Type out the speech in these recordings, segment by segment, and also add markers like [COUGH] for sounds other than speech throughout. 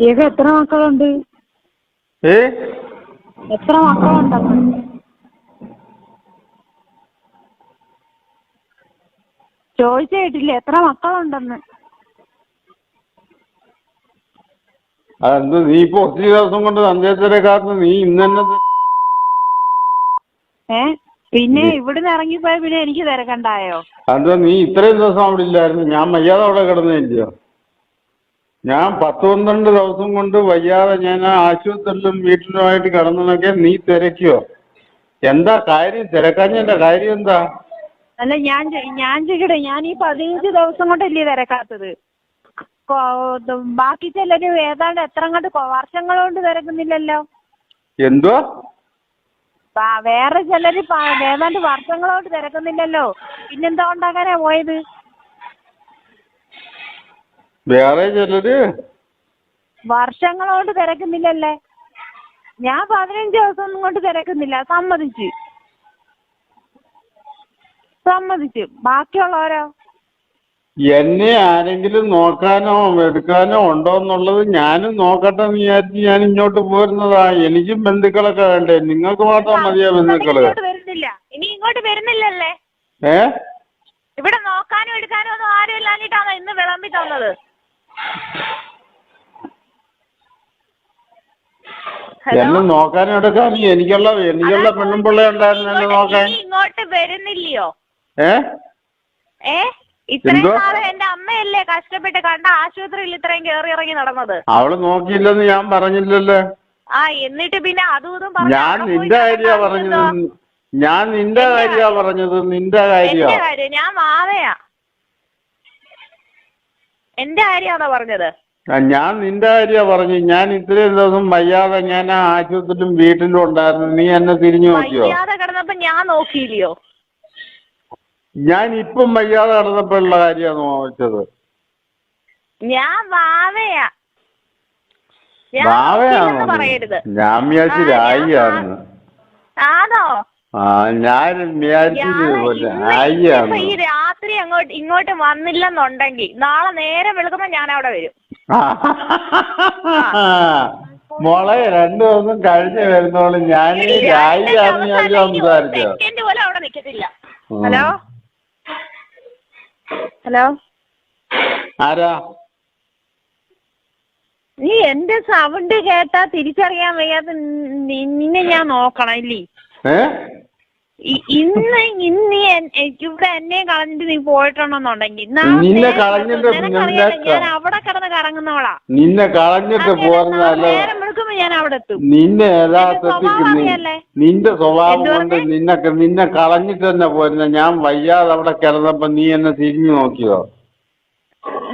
ഇയാൾക്ക് എത്ര മക്കളുണ്ട്? ഏ? എത്ര മക്കളുണ്ടെന്ന് ചോദിച്ചു കേട്ടില്ല എത്ര മക്കളുണ്ടെന്ന്. അതെന്ത് നീ ഇപ്പൊ ഒത്തിരി ദിവസം കൊണ്ട് സന്ദേശത്തിലെ കാത്ത് നീ ഇന്നെ ഏ? പിന്നെ ഇവിടുന്ന് ഇറങ്ങിപ്പോയ പിന്നെ എനിക്ക് തിരക്കണ്ടായോ? അതെന്താ നീ ഇത്രയും ദിവസം അവിടെ ഇല്ലായിരുന്നു. ഞാൻ വയ്യാതെ അവിടെ കിടന്നില്ലയോ ഞാൻ പത്ത് പന്ത്രണ്ട് ദിവസം കൊണ്ട് വയ്യാതെ ഞാൻ ആശുപത്രിയിലും വീട്ടിലുമായിട്ട് കിടന്നതൊക്കെ നീ തിരക്കിയോ? എന്താ കാര്യം? തിരക്കാഞ്ഞതിന്റെ കാര്യം എന്താ? അല്ല ഞാൻ ചോ- ഞാൻ ചെയ്യട്ടെ. ഞാൻ ഈ പതിനഞ്ച് ദിവസം കൊണ്ടല്ലേ തിരക്കാത്തത്. കൊ- ഇത് ബാക്കി ചിലര് ഏതാണ്ട് എത്ര കണ്ട് വർഷങ്ങൾ കൊണ്ട് തിരക്കുന്നില്ലല്ലോ? എന്തോ ബാ- വേറെ ചിലര് പ- ഏതാണ്ട് വർഷങ്ങളോട് തിരക്കുന്നില്ലല്ലോ. പിന്നെന്താ പോയത്? വേറെ ചിലര് വർഷങ്ങളോട് തിരക്കുന്നില്ലല്ലേ? ഞാൻ പതിനഞ്ച് ദിവസം ഒന്നും കൊണ്ട് തിരക്കുന്നില്ല സമ്മതിച്ചു. സമ്മതിച്ചു. ബാക്കിയുള്ളവരോ? എന്നെ ആരെങ്കിലും നോക്കാനോ എടുക്കാനോ ഉണ്ടോ എന്നുള്ളത് ഞാനും നോക്കട്ടെ എന്ന് വിചാരിച്ച് ഞാൻ ഇങ്ങോട്ട് പോരുന്നതാ. എനിക്കും ബന്ധുക്കളൊക്കെ വേണ്ടേ? നിങ്ങൾക്ക് മാത്രം മതിയാ ബന്ധുക്കൾ? വരുന്നില്ല. ഇനി ഇങ്ങോട്ട് വരുന്നില്ലല്ലേ? ഏ? ഇവിടെ നോക്കാനും എടുക്കാനും ഒന്നും ആരും ഇല്ലാഞ്ഞിട്ടാണോ ഇന്ന് വിളമ്പി തന്നത്? എന്നെ നോക്കാൻ എടുക്കാൻ എനിക്കുള്ള എനിക്കുള്ള പെണ്ണും പിള്ളേ ഉണ്ടായിരുന്നു നോക്കാൻ. ഇങ്ങോട്ട് വരുന്നില്ലയോ? ഏ? ഏ? ഇത്രയും എന്തോ? എന്റെ അമ്മയല്ലേ കഷ്ടപ്പെട്ട് കണ്ട ആശുപത്രിയിൽ ഇത്രയും കേറി ഇറങ്ങി നടന്നത്? അവൾ നോക്കിയില്ലെന്ന് ഞാൻ പറഞ്ഞില്ലല്ലേ. ആ എന്നിട്ട് പിന്നെ അതും ഇതും ഞാൻ നിന്റെ കാര്യ പറഞ്ഞത് ഞാൻ നിന്റെ കാര്യ. പറഞ്ഞത്. നിന്റെ കാര്യ ഞാൻ മാവയാ. എന്റെ കാര്യമാണോ പറഞ്ഞത്? ഞാൻ നിന്റെ കാര്യ പറഞ്ഞു. ഞാൻ ഇത്രയും ദിവസം വയ്യാതെ ഞാൻ ആ ആശുപത്രിയിലും വീട്ടിലും ഉണ്ടായിരുന്നു. നീ എന്നെ തിരിഞ്ഞു നോക്കിയോ? വയ്യാതെ കിടന്നപ്പോ ഞാൻ നോക്കിയില്ലയോ? ഞാൻ ഇപ്പം വയ്യാതെ കിടന്നപ്പോഴുള്ള കാര്യമാണ് ചോദിച്ചത്. ഞാൻ വാവയാ. ഞാൻ നോക്കിയില്ലെന്ന് പറയരുത്. ഞാൻ വിചാരിച്ചു ആ, ഞാൻ രായിയാണ്. ആണോ? ആ ഞാൻ വിചാരിച്ചത് ഞാൻ പോലെ ഇന്ന് രാത്രി അങ്ങോട്ട് ഇങ്ങോട്ട് വന്നില്ലെന്നുണ്ടെങ്കിൽ നാളെ നേരെ വെളുക്കുമ്പോ ഞാൻ അവിടെ വരും. [LAUGHS] മോളെ രണ്ടു ദിവസം കഴിഞ്ഞ് വരുന്നോളൂ. ഞാൻ പോലും അവിടെ നിക്കത്തില്ല. ഹലോ? ഹലോ? ആരാ? നീ എന്റെ സൗണ്ട് കേട്ടാ തിരിച്ചറിയാൻ വയ്യാത്ത നി- നിന്നെ ഞാൻ നോക്കണം ഇല്ലേ? ഇന്ന് ഇന്ന് ഇവിടെ എന്നെ കളഞ്ഞിട്ട് നീ പോയിട്ടുണ്ടെന്നുണ്ടെങ്കിൽ നിന്നെ കളഞ്ഞിട്ട് ഞാൻ അവിടെ കിടന്ന് കറങ്ങുന്നവളാ. നിന്നെ കളഞ്ഞിട്ട് പോരുന്നല്ല ഞാൻ അവിടെ എത്തും. നിന്നെ യഥാർത്ഥത്തിൽ? നിന്റെ സ്വഭാവം കൊണ്ട് നിന്നെ നിന്നെ കളഞ്ഞിട്ട് തന്നെ പോരുന്ന ഞാൻ വയ്യാതെ അവിടെ കിടന്നപ്പോ നീ എന്നെ തിരിഞ്ഞു നോക്കിയോ?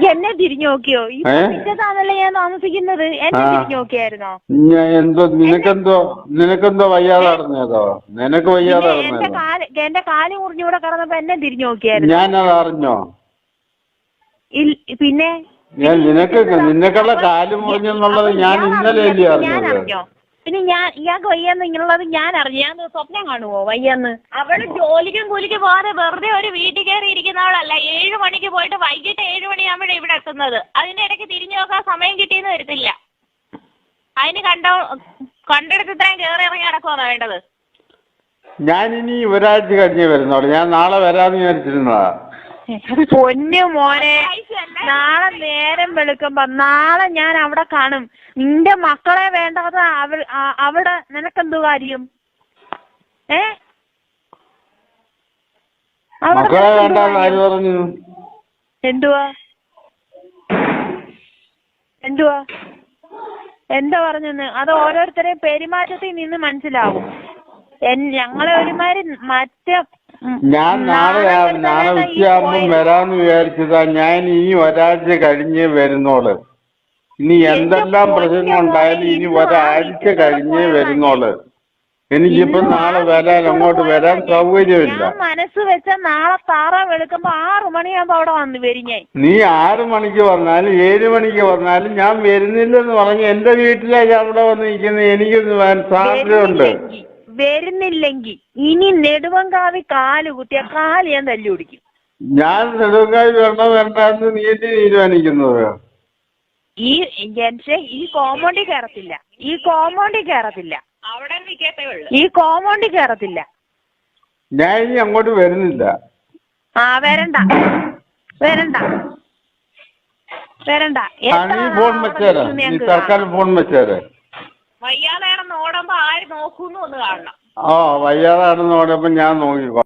എന്നെ തിരിഞ്ഞു നോക്കിയോ ഈ ഏ? ഞാൻ താമസിക്കുന്നത്. എന്നെ ആ. തിരിഞ്ഞു നോക്കിയായിരുന്നോ ഞാൻ എന്തോ നിനക്കെന്തോ നിനക്കെന്തോ വയ്യാതെ നടന്നേതോ നിനക്ക് വയ്യാതെ പിന്നെ എന്റെ നടന്നേതോ കാൽ എന്റെ കാൽ മുറിഞ്ഞൂടെ കടന്നപ്പോ എന്നെ തിരിഞ്ഞു നോക്കിയായിരുന്നു ഞാനത് അറിഞ്ഞോ? ഇൽ- പിന്നെ? ഞാൻ നിനക്ക് നിനക്കുള്ള കാൽ മുറിഞ്ഞെന്നുള്ളത് ഞാൻ ഇന്നലെ? അല്ലേ ഞാൻ അറിഞ്ഞത്. അറിഞ്ഞോ? പിന്നെ ഞാൻ ഇയാൾക്ക് വയ്യാന്ന് ഇങ്ങനെയുള്ളത് ഞാൻ അറിഞ്ഞു ഞാൻ സ്വപ്നം കാണുവോ? വയ്യാന്ന്. അവൾ ജോലിക്കും കൂലിക്കും പോകാതെ വെറുതെ ഒരു വീട്ടിൽ കയറി ഇരിക്കുന്നവളല്ല ഏഴ് മണിക്ക് പോയിട്ട് വൈകിട്ട് ഏഴ് മണിയാകുമ്പോഴേ ഇവിടെ എത്തുന്നത്. അതിന്റെ ഇടയ്ക്ക് തിരിഞ്ഞു നോക്കാൻ സമയം കിട്ടിയെന്ന് വരത്തില്ല. അതിന് കണ്ടോ കണ്ടെടുത്ത് ഇത്രയും കയറി ഇറങ്ങി നടക്കുവാണോ വേണ്ടത്? ഞാൻ ഇനി ഒരാഴ്ച കഴിഞ്ഞേ വരുന്നുള്ളൂ. ഞാൻ നാളെ വരാന്ന് വിചാരിച്ചിരുന്നതാ. പൊന്നു മോനെ. നാളെ നേരം വെളുക്കുമ്പോ നാളെ ഞാൻ അവിടെ കാണും. നിന്റെ മക്കളെ വേണ്ടാതെ അവ അവിടെ നിനക്കെന്തു കാര്യം? ഏ? എന്തുവാ? എന്തുവാ? എന്താ പറഞ്ഞെന്ന്? അത് ഓരോരുത്തരെയും പെരുമാറ്റത്തിൽ നിന്ന് മനസ്സിലാവും. ഞങ്ങളെ ഒരുമാതിരി മറ്റേ ഞാൻ നാളെ നാളെ കെടുത്താനാണ് ഈ ഉച്ചയാകുമ്പം പോയത്. വരാന്ന് വിചാരിച്ചതാ. ഞാൻ ഇനി ഒരാഴ്ച കഴിഞ്ഞ് വരുന്നോൾ. ഇനി എന്തെല്ലാം പ്രശ്നം ഉണ്ടായാലും ഇനി ഒരാഴ്ച കഴിഞ്ഞ് വരുന്നോൾ. എനിക്കിപ്പോ നാളെ വരാൻ അങ്ങോട്ട് വരാൻ സൗകര്യമില്ല. മനസ്സ് വെച്ച നാളെ താറ വെളുക്കുമ്പോ ആറു മണിയാകുമ്പോ അവിടെ വന്ന് വരിഞ്ഞേ. നീ ആറു മണിക്ക് വന്നാലും ഏഴ് മണിക്ക് വന്നാലും ഞാൻ വരുന്നില്ലെന്ന് പറഞ്ഞ് എന്റെ വീട്ടിലേക്ക് അവിടെ വന്ന് നിൽക്കുന്നത്. എനിക്കൊന്ന് സാധ്യതയുണ്ട്. വരുന്നില്ലെങ്കിൽ ഇനി നെടുവങ്കാവി കാൽ കുത്തിയ കാൽ ഞാൻ തല്ലി പിടിക്കും. ഞാൻ നെടുവങ്കാവി വരണോ വേണ്ടെന്ന് നീട്ടി തീരുമാനിക്കുന്നത്? ഈ ജനിച്ച് ഈ കോമ്പൗണ്ടിൽ കയറത്തില്ല. ഈ കോമ്പൗണ്ടിൽ കയറത്തില്ല. അവിടെ ഈ കോമ്പൗണ്ടിൽ കയറത്തില്ല. ഞാൻ ഇനി അങ്ങോട്ട് വരുന്നില്ല. ആ വരണ്ട. വരണ്ട. വരണ്ട. തൽക്കാലം ഫോൺ വെച്ചേരെ. വയ്യാതെയാണെന്ന് ഓടുമ്പോ ആര് നോക്കൂന്ന് ഒന്ന് കാണണം. ആ വയ്യാതാണെന്ന് ഓടുമ്പോ ഞാൻ നോക്കിക്കോ